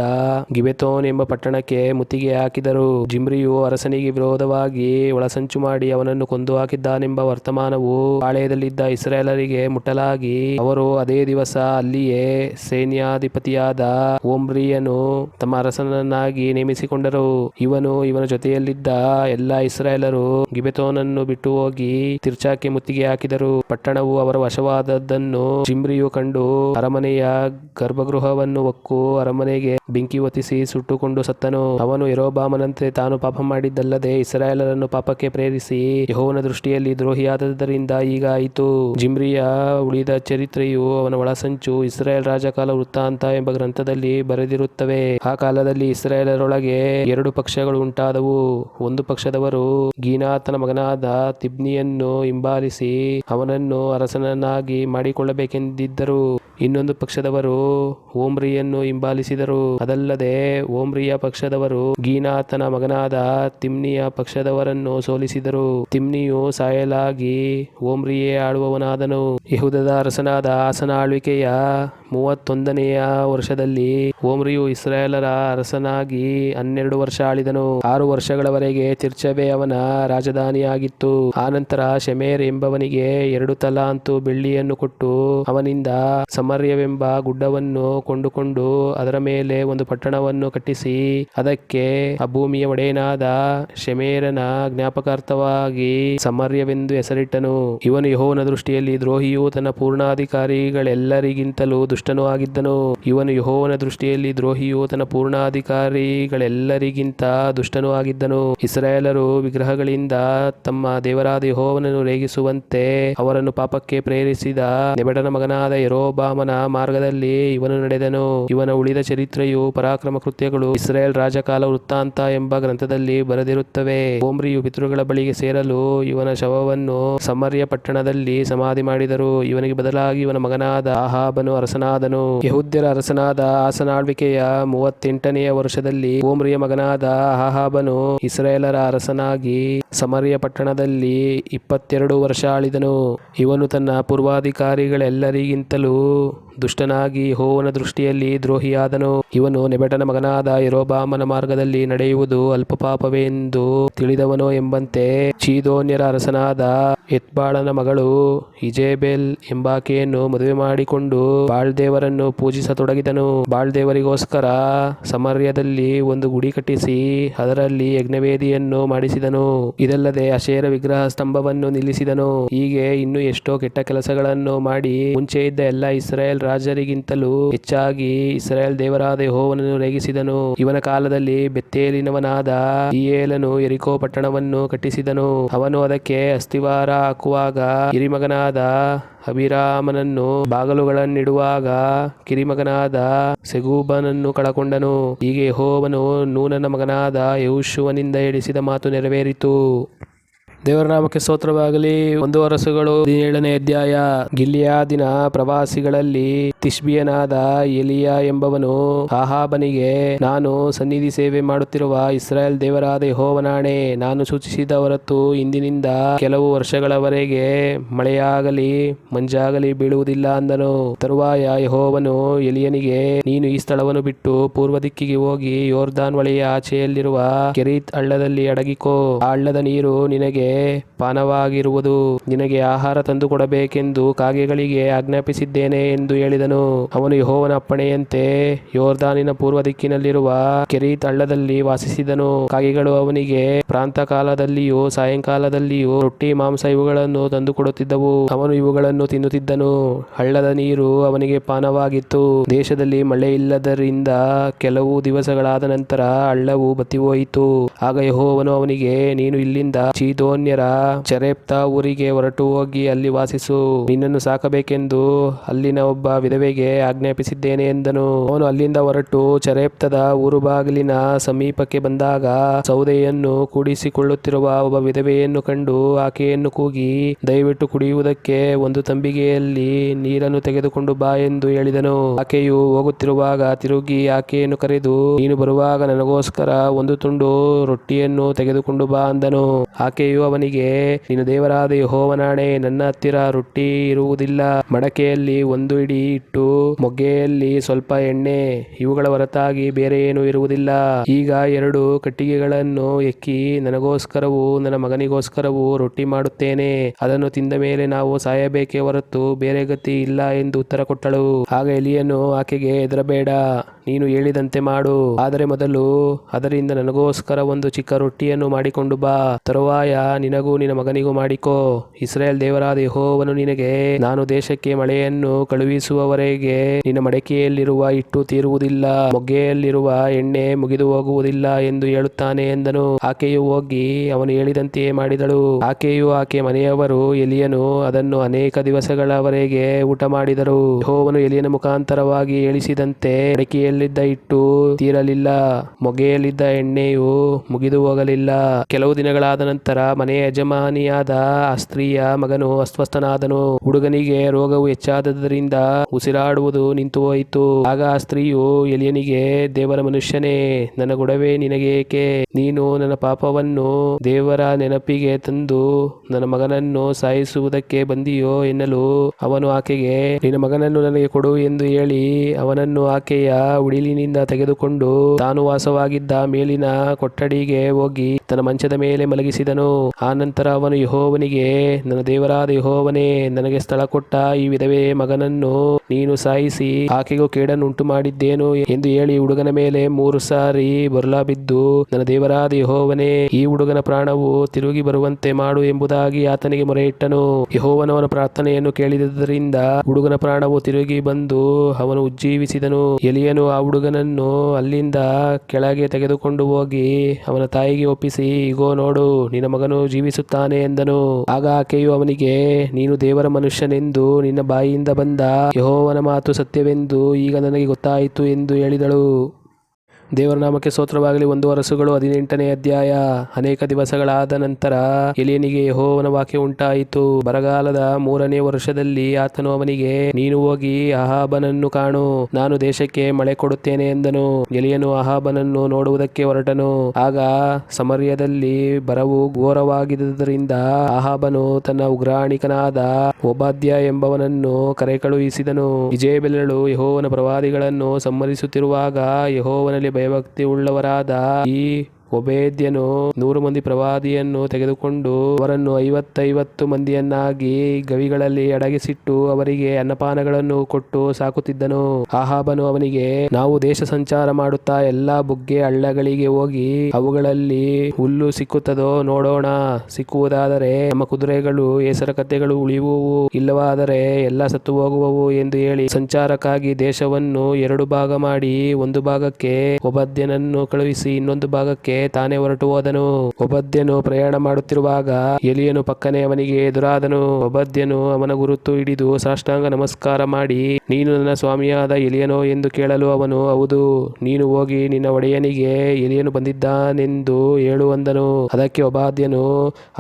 ಗಿಬೆತೋನ್ ಎಂಬ ಪಟ್ಟಣಕ್ಕೆ ಮುತ್ತಿಗೆ ಹಾಕಿದರು. ಜಿಮ್ರಿಯು ಅರಸನಿಗೆ ವಿರೋಧವಾಗಿ ಒಳಸಂಚು ಮಾಡಿ ಅವನನ್ನು ಕೊಂದು ಹಾಕಿದ್ದಾನೆಂಬ ವರ್ತಮಾನವು ಪಾಳೆಯದಲ್ಲಿದ್ದ ಇಸ್ರೇಲರಿಗೆ ಮುಟ್ಟಲಾಗಿ, ಅವರು ಅದೇ ದಿವಸ ಅಲ್ಲಿಯೇ ಸೈನ್ಯಾಧಿಪತಿಯಾದ ಓಮ್ರಿಯನು ತಮ್ಮ ಅರಸನನ್ನಾಗಿ ನೇಮಿಸಿಕೊಂಡರು. ಇವನು ಇವನ ಜೊತೆಯಲ್ಲಿದ್ದ ಎಲ್ಲಾ ಇಸ್ರಾಯೇಲರು ಗಿಬೆತೋನನ್ನು ಬಿಟ್ಟು ಹೋಗಿ ತಿರ್ಚಾಕ್ಕೆ ಮುತ್ತಿಗೆ ಹಾಕಿದರು. ಪಟ್ಟಣವು ಅವರ ವಶವಾದದ್ದನ್ನು ಜಿಮ್ರಿಯು ಕಂಡು ಅರಮನೆಯ ಗರ್ಭಗೃಹವನ್ನು ಒಕ್ಕು ಅರಮನೆಗೆ ಬೆಂಕಿ ಒತ್ತಿಸಿ ಸುಟ್ಟುಕೊಂಡು ಸತ್ತನು. ಅವನು ಯರೋಬಾಮನಂತೆ ತಾನು ಪಾಪ ಮಾಡಿದ್ದಲ್ಲದೆ ಇಸ್ರಾಯೇಲರನ್ನು ಪಾಪಕ್ಕೆ ಪ್ರೇರಿಸಿ ಯಹೋವನ ದೃಷ್ಟಿಯಲ್ಲಿ ದ್ರೋಹಿಯಾದದ್ದರಿಂದ ಈಗ ಆಯಿತು. ಜಿಮ್ರಿಯ ಉಳಿದ ಚರಿತ್ರೆಯು ಅವನ ಒಳಸಂಚು ಇಸ್ರಾಯೇಲ್ ರಾಜಕಾಲ ವೃತ್ತಾಂತ ಎಂಬ ಗ್ರಂಥದಲ್ಲಿ ಬರೆದಿರುತ್ತವೆ. ಆ ಕಾಲದಲ್ಲಿ ಇಸ್ರಾಯೇಲರೊಳಗೆ ಎರಡು ಪಕ್ಷಗಳು ಉಂಟಾದವು. ಒಂದು ಪಕ್ಷದವರು ಗೀನಾತನ ಮಗನಾದ ತಿಬ್ನಿಯನ್ನು ಹಿಂಬಾಲಿಸಿ ಅವನನ್ನು ಅರಸನನ್ನಾಗಿ ಮಾಡಿಕೊಳ್ಳಬೇಕೆಂದಿದ್ದರು. ಇನ್ನೊಂದು ಪಕ್ಷದವರು ಓಮ್ರಿಯನ್ನು ಹಿಂಬಾಲಿಸಿದರು. ಅದಲ್ಲದೆ ಓಮ್ರಿಯ ಪಕ್ಷದವರು ಗೀನಾಥನ ಮಗನಾದ ತಿಮ್ನಿಯ ಪಕ್ಷದವರನ್ನು ಸೋಲಿಸಿದರು. ತಿಮ್ನಿಯು ಸಾಯಲಾಗಿ ಓಮ್ರಿಯೇ ಆಳುವವನಾದನು. ಯಹುದದ ಅರಸನಾದ ಆಸನ ಆಳ್ವಿಕೆಯ ಮೂವತ್ತೊಂದನೆಯ ವರ್ಷದಲ್ಲಿ ಓಮ್ರಿಯು ಇಸ್ರಾಯೇಲರ ಅರಸನಾಗಿ ಹನ್ನೆರಡು ವರ್ಷ ಆಳಿದನು. ಆರು ವರ್ಷಗಳವರೆಗೆ ತಿರ್ಚಬೆ ಅವನ ರಾಜಧಾನಿಯಾಗಿತ್ತು. ಆನಂತರ ಶಮೇರ್ ಎಂಬವನಿಗೆ ಎರಡು ತಲಾಂತು ಬೆಳ್ಳಿಯನ್ನು ಕೊಟ್ಟು ಅವನಿಂದ ಸಮರ್ಯವೆಂಬ ಗುಡ್ಡವನ್ನು ಕೊಂಡುಕೊಂಡು ಅದರ ಮೇಲೆ ಒಂದು ಪಟ್ಟಣವನ್ನು ಕಟ್ಟಿಸಿ, ಅದಕ್ಕೆ ಆ ಭೂಮಿಯ ಒಡೆಯನಾದ ಶಮೇರನ ಜ್ಞಾಪಕಾರ್ಥವಾಗಿ ಸಮರ್ಯವೆಂದು ಹೆಸರಿಟ್ಟನು. ಇವನು ಯಹೋವನ ದೃಷ್ಟಿಯಲ್ಲಿ ದ್ರೋಹಿಯು ತನ್ನ ಪೂರ್ಣಾಧಿಕಾರಿಗಳೆಲ್ಲರಿಗಿಂತಲೂ ದುಷ್ಟನು ಆಗಿದ್ದನು. ಇವನು ಯಹೋವನ ದೃಷ್ಟಿಯಲ್ಲಿ ದ್ರೋಹಿಯು ತನ್ನ ಪೂರ್ಣಾಧಿಕಾರಿಗಳೆಲ್ಲರಿಗಿಂತ ದುಷ್ಟನು ಆಗಿದ್ದನು. ಇಸ್ರಾಯೇಲರು ವಿಗ್ರಹಗಳಿಂದ ತಮ್ಮ ದೇವರಾದ ಯಹೋವನನ್ನು ರೇಗಿಸುವಂತೆ ಅವರನ್ನು ಪಾಪಕ್ಕೆ ಪ್ರೇರಿಸಿದ ನೆಬಡನ ಮಗನಾದ ಯೆರೋಬಾಮನ ಮಾರ್ಗದಲ್ಲಿ ಇವನು ನಡೆದನು. ಇವನ ಉಳಿದ ಚರಿತ್ರೆಯು ಪರಾಕ್ರಮ ಕೃತ್ಯಗಳು. ಇಸ್ರೇಲ್ ರಾಜಕಾಲ ವೃತ್ತಾಂತ ಎಂಬ ಗ್ರಂಥದಲ್ಲಿ ಬರೆದಿರುತ್ತವೆ. ಓಮ್ರಿಯು ಪಿತೃಗಳ ಬಳಿಗೆ ಸೇರಲು ಇವನ ಶವವನ್ನು ಸಮರ್ಯ ಪಟ್ಟಣದಲ್ಲಿ ಸಮಾಧಿ ಮಾಡಿದರು. ಇವನಿಗೆ ಬದಲಾಗಿ ಇವನ ಮಗನಾದ ಆಹಾಬನು ಅರಸನಾದನು. ಯಹುದ್ಯರ ಅರಸನಾದ ಆಸನಾಳ್ವಿಕೆಯ ಮೂವತ್ತೆಂಟನೆಯ ವರ್ಷದಲ್ಲಿ ಓಮ್ರಿಯ ಮಗನಾದ ಆಹಾಬನು ಇಸ್ರೇಲರ ಅರಸನಾಗಿ ಸಮರ್ಯ ಪಟ್ಟಣದಲ್ಲಿ ಇಪ್ಪತ್ತೆರಡು ವರ್ಷ ಆಳಿದನು. ಇವನು ತನ್ನ ಪೂರ್ವಾಧಿಕಾರಿಗಳೆಲ್ಲರಿಗಿಂತಲೂ itu ದುಷ್ಟನಾಗಿ ಹೋವನ ದೃಷ್ಟಿಯಲ್ಲಿ ದ್ರೋಹಿಯಾದನು. ಇವನು ನೆಬಟನ ಮಗನಾದ ಯರೋಬಾಮನ ಮಾರ್ಗದಲ್ಲಿ ನಡೆಯುವುದು ಅಲ್ಪ ಪಾಪವೆಂದು ತಿಳಿದವನೋ ಎಂಬಂತೆ ಚೀದೋನ್ಯರ ಅರಸನಾದ ಎತ್ಬಾಳನ ಮಗಳು ಇಜೇಬೆಲ್ ಎಂಬಾಕೆಯನ್ನು ಮದುವೆ ಮಾಡಿಕೊಂಡು ಬಾಳ್ದೇವರನ್ನು ಪೂಜಿಸತೊಡಗಿದನು. ಬಾಳ್ದೇವರಿಗೋಸ್ಕರ ಸಮರ್ಯದಲ್ಲಿ ಒಂದು ಗುಡಿ ಕಟ್ಟಿಸಿ ಅದರಲ್ಲಿ ಯಜ್ಞವೇದಿಯನ್ನು ಮಾಡಿಸಿದನು. ಇದಲ್ಲದೆ ಅಶೇರ ವಿಗ್ರಹ ಸ್ತಂಭವನ್ನು ನಿಲ್ಲಿಸಿದನು. ಹೀಗೆ ಇನ್ನು ಎಷ್ಟೋ ಕೆಟ್ಟ ಕೆಲಸಗಳನ್ನು ಮಾಡಿ ಮುಂಚೆ ಇದ್ದ ಎಲ್ಲ ಇಸ್ರಾಯೇಲ್ ರಾಜರಿಗಿಂತಲೂ ಹೆಚ್ಚಾಗಿ ಇಸ್ರಾಯೇಲ್ ದೇವರಾದ ಯಹೋವನನ್ನು ರೇಗಿಸಿದನು. ಇವನ ಕಾಲದಲ್ಲಿ ಬೆತ್ತೇಲಿನವನಾದ ಇಯೇಲನು ಎರಿಕೋ ಪಟ್ಟಣವನ್ನು ಕಟ್ಟಿಸಿದನು. ಅವನು ಅದಕ್ಕೆ ಅಸ್ತಿವಾರ ಹಾಕುವಾಗ ಹಿರಿಮಗನಾದ ಅಭಿರಾಮನನ್ನು ಬಾಗಲುಗಳನ್ನಿಡುವಾಗ ಕಿರಿಮಗನಾದ ಸೆಗೂಬನನ್ನು ಕಳಕೊಂಡನು. ಹೀಗೆ ಹೋವನು ನೂನನ ಮಗನಾದ ಯೌಶುವನಿಂದ ಹೇಳಿಸಿದ ಮಾತು ನೆರವೇರಿತು. ದೇವರ ನಾಮಕ್ಕೆ ಸ್ತೋತ್ರವಾಗಲಿ. ಒಂದು ಅರಸುಗಳು ಹದಿನೇಳನೇ ಅಧ್ಯಾಯ. ಗಿಲಿಯಾದಿನ ಪ್ರವಾಸಿಗಳಲ್ಲಿ ತಿಷ್ಬಿಯನಾದ ಎಲಿಯ ಎಂಬವನು ಆಹಾಬನಿಗೆ, ನಾನು ಸನ್ನಿಧಿ ಸೇವೆ ಮಾಡುತ್ತಿರುವ ಇಸ್ರಾಯೇಲ್ ದೇವರಾದ ಹೋವನಾಣೆ ನಾನು ಸೂಚಿಸಿದ ಹೊರತು ಇಂದಿನಿಂದ ಕೆಲವು ವರ್ಷಗಳವರೆಗೆ ಮಳೆಯಾಗಲಿ, ಮಂಜಾಗಲಿ ಬೀಳುವುದಿಲ್ಲ ಅಂದನು. ತರುವಾಯ ಯಹೋವನು ಎಲಿಯನಿಗೆ, ನೀನು ಈ ಸ್ಥಳವನ್ನು ಬಿಟ್ಟು ಪೂರ್ವ ದಿಕ್ಕಿಗೆ ಹೋಗಿ ಯೋರ್ದಾನ್ ಹೊಳೆಯ ಆಚೆಯಲ್ಲಿರುವ ಕೆರೀತ್ ಹಳ್ಳದಲ್ಲಿ ಅಡಗಿಕೋ. ಆ ಹಳ್ಳದ ನೀರು ನಿನಗೆ ಪಾನವಾಗಿರುವುದು. ನಿನಗೆ ಆಹಾರ ತಂದು ಕೊಡಬೇಕೆಂದು ಕಾಗೆಗಳಿಗೆ ಆಜ್ಞಾಪಿಸಿದ್ದೇನೆ ಎಂದು ಹೇಳಿದನು. ಅವನು ಯಹೋವನ ಅಪ್ಪಣೆಯಂತೆ ಯೋರ್ದಾನಿನ ಪೂರ್ವ ದಿಕ್ಕಿನಲ್ಲಿರುವ ಕೆರಿ ತಳ್ಳದಲ್ಲಿ ವಾಸಿಸಿದನು. ಕಾಗೆಗಳು ಅವನಿಗೆ ಪ್ರಾಂತ ಕಾಲದಲ್ಲಿಯೂ ಸಾಯಂಕಾಲದಲ್ಲಿಯೂ ರೊಟ್ಟಿ, ಮಾಂಸ ಇವುಗಳನ್ನು ತಂದು ಕೊಡುತ್ತಿದ್ದವು ಅವನು ಇವುಗಳನ್ನು ತಿನ್ನುತ್ತಿದ್ದನು. ಹಳ್ಳದ ನೀರು ಅವನಿಗೆ ಪಾನವಾಗಿತ್ತು. ದೇಶದಲ್ಲಿ ಮಳೆ ಇಲ್ಲದರಿಂದ ಕೆಲವು ದಿವಸಗಳಾದ ನಂತರ ಹಳ್ಳವು ಬತ್ತಿಹೋಯಿತು. ಆಗ ಯಹೋವನು ಅವನಿಗೆ, ನೀನು ಇಲ್ಲಿಂದ ಚೀದೋನ್ಯರ ಚರೆಪ್ತ ಊರಿಗೆ ಹೊರಟು ಹೋಗಿ ಅಲ್ಲಿ ವಾಸಿಸು. ನಿನ್ನನ್ನು ಸಾಕಬೇಕೆಂದು ಅಲ್ಲಿನ ಒಬ್ಬ ವಿಧವೆಗೆ ಆಜ್ಞಾಪಿಸಿದ್ದೇನೆ ಎಂದನು. ಅವನು ಅಲ್ಲಿಂದ ಹೊರಟು ಚರೆಪ್ತದ ಊರು ಬಾಗಿಲಿನ ಸಮೀಪಕ್ಕೆ ಬಂದಾಗ ಸೌದೆಯನ್ನು ಕೂಡಿಸಿಕೊಳ್ಳುತ್ತಿರುವ ಒಬ್ಬ ವಿಧವೆಯನ್ನು ಕಂಡು ಆಕೆಯನ್ನು ಕೂಗಿ, ದಯವಿಟ್ಟು ಕುಡಿಯುವುದಕ್ಕೆ ಒಂದು ತಂಬಿಗೆಯಲ್ಲಿ ನೀರನ್ನು ತೆಗೆದುಕೊಂಡು ಬಾ ಎಂದು ಹೇಳಿದನು. ಆಕೆಯು ಹೋಗುತ್ತಿರುವಾಗ ತಿರುಗಿ ಆಕೆಯನ್ನು ಕರೆದು, ನೀನು ಬರುವಾಗ ನನಗೋಸ್ಕರ ಒಂದು ತುಂಡು ರೊಟ್ಟಿಯನ್ನು ತೆಗೆದುಕೊಂಡು ಬಾ ಅಂದನು. ಆಕೆಯು ಅವನಿಗೆ ನೀನು ದೇವರಾದ ಯೆಹೋವನಾಣೆ, ನನ್ನ ಹತ್ತಿರ ರೊಟ್ಟಿ ಇರುವುದಿಲ್ಲ. ಮಡಕೆಯಲ್ಲಿ ಒಂದು ಇಡಿ ಇಟ್ಟು, ಮೊಗ್ಗೆಯಲ್ಲಿ ಸ್ವಲ್ಪ ಎಣ್ಣೆ, ಇವುಗಳ ಹೊರತಾಗಿ ಬೇರೆ ಏನು ಇರುವುದಿಲ್ಲ. ಈಗ ಎರಡು ಕಟ್ಟಿಗೆಗಳನ್ನು ಎಕ್ಕಿ, ನನಗೋಸ್ಕರವೂ ನನ್ನ ಮಗನಿಗೋಸ್ಕರವೂ ರೊಟ್ಟಿ ಮಾಡುತ್ತೇನೆ. ಅದನ್ನು ತಿಂದ ಮೇಲೆ ನಾವು ಸಾಯಬೇಕೇ ಹೊರತು ಬೇರೆ ಗತಿ ಇಲ್ಲ ಎಂದು ಉತ್ತರ ಕೊಟ್ಟಳು. ಆಗ ಎಲಿಯನ್ನು ಆಕೆಗೆ, ಹೆದರಬೇಡ. ನೀನು ಹೇಳಿದಂತೆ ಮಾಡು. ಆದರೆ ಮೊದಲು ಅದರಿಂದ ನನಗೋಸ್ಕರ ಒಂದು ಚಿಕ್ಕ ರೊಟ್ಟಿಯನ್ನು ಮಾಡಿಕೊಂಡು ಬಾ. ತರುವಾಯ ನಿನಗೂ ನಿನ್ನ ಮಗನಿಗೂ ಮಾಡಿಕೋ. ಇಸ್ರೇಲ್ ದೇವರಾದ ಯಹೋವನು ನಿನಗೆ, ನಾನು ದೇಶಕ್ಕೆ ಮಳೆಯನ್ನು ಕಳುಹಿಸುವವರೆಗೆ ನಿನ್ನ ಮಡಕೆಯಲ್ಲಿರುವ ಇಟ್ಟು ತೀರುವುದಿಲ್ಲ, ಮೊಗ್ಗೆಯಲ್ಲಿರುವ ಎಣ್ಣೆ ಮುಗಿದು ಹೋಗುವುದಿಲ್ಲ ಎಂದು ಹೇಳುತ್ತಾನೆ ಎಂದನು. ಆಕೆಯು ಹೋಗಿ ಅವನು ಹೇಳಿದಂತೆಯೇ ಮಾಡಿದಳು. ಆಕೆಯು ಆಕೆ ಮನೆಯವರು ಎಲಿಯನು ಅದನ್ನು ಅನೇಕ ದಿವಸಗಳವರೆಗೆ ಊಟ ಮಾಡಿದರು ಯೆಹೋವನು ಎಲಿಯನ ಮುಖಾಂತರವಾಗಿ ಹೇಳಿಸಿದಂತೆ ಮಡಕೆಯಲ್ಲಿದ್ದ ಇಟ್ಟು ತೀರಲಿಲ್ಲ ಮೊಗೆಯಲ್ಲಿದ್ದ ಎಣ್ಣೆಯು ಮುಗಿದು ಹೋಗಲಿಲ್ಲ. ಕೆಲವು ದಿನಗಳಾದ ನಂತರ ಮನೆಯ ಯಜಮಾನಿಯಾದ ಆ ಸ್ತ್ರೀಯ ಮಗನು ಅಸ್ವಸ್ಥನಾದನು. ಹುಡುಗನಿಗೆ ರೋಗವು ಹೆಚ್ಚಾದದರಿಂದ ಉಸಿರಾಡುವುದು ನಿಂತು ಹೋಯಿತು ಆಗ ಆ ಸ್ತ್ರೀಯು ಎಲಿಯನಿಗೆ, ದೇವರ ಮನುಷ್ಯನೇ ನನ್ನ ಗುಡವೇ ನಿನಗೆ ಏಕೆ ನೀನು ನನ್ನ ಪಾಪವನ್ನು ದೇವರ ನೆನಪಿಗೆ ತಂದು ನನ್ನ ಮಗನನ್ನು ಸಾಯಿಸುವುದಕ್ಕೆ ಬಂದಿಯೋ ಎನ್ನಲು ಅವನು ಆಕೆಗೆ, ನಿನ್ನ ಮಗನನ್ನು ನನಗೆ ಕೊಡು ಎಂದು ಹೇಳಿ ಅವನನ್ನು ಆಕೆಯ ಉಡಿಲಿನಿಂದ ತೆಗೆದುಕೊಂಡು ತಾನು ವಾಸವಾಗಿದ್ದ ಮೇಲಿನ ಕೊಠಡಿಗೆ ಹೋಗಿ ತನ್ನ ಮಂಚದ ಮೇಲೆ ಮಲಗಿಸಿದನು. ಆನಂತರ ಅವನು ಯಹೋವನಿಗೆ, ನನ್ನ ದೇವರಾದ ಯಹೋವನೇ, ನನಗೆ ಸ್ಥಳ ಕೊಟ್ಟ ಈ ವಿಧವೆ ಮಗನನ್ನು ನೀನು ಸಾಯಿಸಿ, ಆಕೆಗೂ ಕೇಡನ್ನು ಉಂಟು ಮಾಡಿದ್ದೇನು ಎಂದು ಹೇಳಿ ಹುಡುಗನ ಮೇಲೆ ಮೂರು ಸಾರಿ ಬೊರ್ಲಾ ಬಿದ್ದು, ನನ್ನ ದೇವರಾದ ಯಹೋವನೇ, ಈ ಹುಡುಗನ ಪ್ರಾಣವು ತಿರುಗಿ ಬರುವಂತೆ ಮಾಡು ಎಂಬುದಾಗಿ ಆತನಿಗೆ ಮೊರೆಯಿಟ್ಟನು. ಯಹೋವನವನ ಪ್ರಾರ್ಥನೆಯನ್ನು ಕೇಳಿದ್ದರಿಂದ ಹುಡುಗನ ಪ್ರಾಣವು ತಿರುಗಿ ಬಂದು ಅವನು ಉಜ್ಜೀವಿಸಿದನು. ಎಲಿಯನು ಆ ಹುಡುಗನನ್ನು ಅಲ್ಲಿಂದ ಕೆಳಗೆ ತೆಗೆದುಕೊಂಡು ಹೋಗಿ ಅವನ ತಾಯಿಗೆ ಒಪ್ಪಿಸಿ, ಇಗೋ, ನೋಡು, ನಿನ್ನ ಮಗನು ಜೀವಿಸುತ್ತಾನೆ ಎಂದನು. ಆಗ ಆಕೆಯು ಅವನಿಗೆ, ನೀನು ದೇವರ ಮನುಷ್ಯನೆಂದು ನಿನ್ನ ಬಾಯಿಯಿಂದ ಬಂದ ಯಹೋವನ ಮಾತು ಸತ್ಯವೆಂದು ಈಗ ನನಗೆ ಗೊತ್ತಾಯಿತು ಎಂದು ಹೇಳಿದಳು. ದೇವರ ನಾಮಕ್ಕೆ ಸ್ತೋತ್ರವಾಗಲಿ. ಒಂದು ವರಸುಗಳು ಹದಿನೆಂಟನೇ ಅಧ್ಯಾಯ ಅನೇಕ ದಿವಸಗಳಾದ ನಂತರ ಎಲಿಯನಿಗೆ ಯಹೋವನ ವಾಕ್ಯ ಉಂಟಾಯಿತು. ಬರಗಾಲದ ಮೂರನೇ ವರ್ಷದಲ್ಲಿ ಆತನು ಅವನಿಗೆ, ನೀನು ಹೋಗಿ ಅಹಾಬನನ್ನು ಕಾಣು. ನಾನು ದೇಶಕ್ಕೆ ಮಳೆ ಕೊಡುತ್ತೇನೆ ಎಂದನು. ಎಲಿಯನು ಅಹಾಬನನ್ನು ನೋಡುವುದಕ್ಕೆ ಹೊರಟನು. ಆಗ ಸಮರ್ಯದಲ್ಲಿ ಬರವು ಘೋರವಾಗಿದ್ದರಿಂದ ಅಹಾಬನು ತನ್ನ ಉಗ್ರಾಣಿಕನಾದ ಒಬಾದ್ಯ ಎಂಬವನನ್ನು ಕರೆ ಕಳುಹಿಸಿದನು ವಿಜಯಬೆಲ್ಲಳು ಯಹೋವನ ಪ್ರವಾದಿಗಳನ್ನು ಸಮ್ಮರಿಸುತ್ತಿರುವಾಗ ಯಹೋವನಲ್ಲಿ ಭಯಭಕ್ತಿ ಉಳ್ಳವರಾದ ಈ ಒಬೇದ್ಯನು ನೂರು ಮಂದಿ ಪ್ರವಾದಿಯನ್ನು ತೆಗೆದುಕೊಂಡು ಅವರನ್ನು ಐವತ್ತೈವತ್ತು ಮಂದಿಯನ್ನಾಗಿ ಗವಿಗಳಲ್ಲಿ ಅಡಗಿಸಿಟ್ಟು ಅವರಿಗೆ ಅನ್ನಪಾನಗಳನ್ನು ಕೊಟ್ಟು ಸಾಕುತ್ತಿದ್ದನು. ಆಹಾಬನು ಅವನಿಗೆ, ನಾವು ದೇಶ ಸಂಚಾರ ಮಾಡುತ್ತಾ ಎಲ್ಲಾ ಬುಗ್ಗೆ ಹಳ್ಳಗಳಿಗೆ ಹೋಗಿ ಅವುಗಳಲ್ಲಿ ಹುಲ್ಲು ಸಿಕ್ಕುತ್ತದೋ ನೋಡೋಣ. ಸಿಕ್ಕುವುದಾದರೆ ನಮ್ಮ ಕುದುರೆಗಳು ಹೆಸರ ಕತ್ತೆಗಳು ಉಳಿಯುವು ಇಲ್ಲವಾದರೆ ಎಲ್ಲ ಸತ್ತು ಹೋಗುವವು ಎಂದು ಹೇಳಿ ಸಂಚಾರಕ್ಕಾಗಿ ದೇಶವನ್ನು ಎರಡು ಭಾಗ ಮಾಡಿ ಒಂದು ಭಾಗಕ್ಕೆ ಒಬದ್ಯನನ್ನು ಕಳುಹಿಸಿ ಇನ್ನೊಂದು ಭಾಗಕ್ಕೆ ತಾನೇ ಹೊರಟು ಹೋದನು. ಒಬದ್ಯನು ಪ್ರಯಾಣ ಮಾಡುತ್ತಿರುವಾಗ ಎಲಿಯನು ಪಕ್ಕನೆ ಅವನಿಗೆ ಎದುರಾದನು. ಒಬದ್ಯನು ಅವನ ಗುರುತು ಹಿಡಿದು ಸಾಷ್ಟಾಂಗ ನಮಸ್ಕಾರ ಮಾಡಿ, ನೀನು ನನ್ನ ಸ್ವಾಮಿಯಾದ ಎಲಿಯನೋ ಎಂದು ಕೇಳಲು ಅವನು, ಹೌದು, ನೀನು ಹೋಗಿ ನಿನ್ನ ಒಡೆಯನಿಗೆ ಎಲಿಯನು ಬಂದಿದ್ದಾನೆಂದು ಹೇಳು ಅಂದನು. ಅದಕ್ಕೆ ಒಬಾದ್ಯನು